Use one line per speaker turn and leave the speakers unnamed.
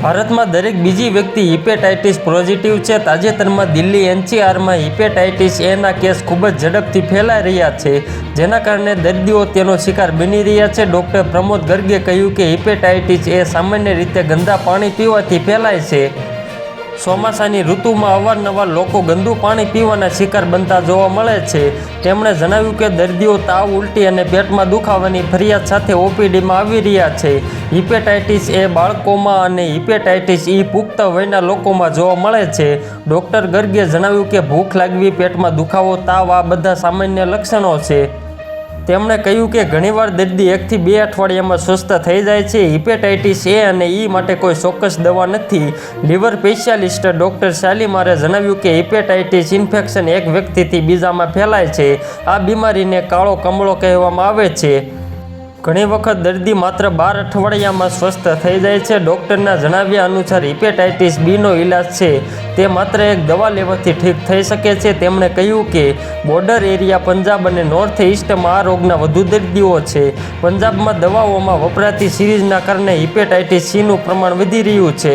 ભારતમાં દરેક બીજી વ્યક્તિ હિપેટાઇટિસ પોઝિટિવ છે. તાજેતરમાં દિલ્હી એનસીઆરમાં હિપેટાઇટિસ એના કેસ ખૂબ જ ઝડપથી ફેલાઈ રહ્યા છે. જેના કારણે દર્દીઓ તેનો શિકાર બની રહ્યા છે. ડૉક્ટર પ્રમોદ ગર્ગે કહ્યું કે હિપેટાઇટિસ એ સામાન્ય રીતે ગંદા પાણી પીવાથી ફેલાય છે. ચોમાસાની ઋતુમાં અવારનવાર લોકો ગંદુ પાણી પીવાના શિકાર બનતા જોવા મળે છે. તેમણે જણાવ્યું કે દર્દીઓ તાવ ઉલટી અને પેટમાં દુખાવાની ફરિયાદ સાથે ઓપીડીમાં આવી રહ્યા છે. હિપેટાઇટિસ એ બાળકોમાં અને હિપેટાઇટિસ ઈ પુખ્ત વયના લોકોમાં જોવા મળે છે. ડૉક્ટર ગર્ગે જણાવ્યું કે ભૂખ લાગવી, પેટમાં દુખાવો, તાવ આ બધા સામાન્ય લક્ષણો છે. તેમણે કહ્યું કે ઘણીવાર દર્દી એકથી બે અઠવાડિયામાં સ્વસ્થ થઈ જાય છે, હિપેટાઇટિસ એ અને ઈ માટે કોઈ ચોક્કસ દવા નથી. લીવર સ્પેશિયાલિસ્ટ ડૉક્ટર શાલીમારે જણાવ્યું કે હિપેટાઇટિસ ઇન્ફેક્શન એક વ્યક્તિથી બીજામાં ફેલાય છે. આ બીમારીને કાળો કમળો કહેવામાં આવે છે. ઘણી વખત દર્દી માત્ર બાર અઠવાડિયામાં સ્વસ્થ થઈ જાય છે. ડૉક્ટરના જણાવ્યા અનુસાર હિપેટાઇટિસ બીનો ઇલાજ છે. તે માત્ર એક દવા લેવાથી ઠીક થઈ શકે છે. તેમણે કહ્યું કે બોર્ડર એરિયા પંજાબ અને નોર્થ ઇસ્ટમાં આ રોગના વધુ દર્દીઓ છે. પંજાબમાં દવાઓમાં વપરાતી સિરીઝના કારણે હિપેટાઇટિસ સીનું પ્રમાણ વધી રહ્યું છે.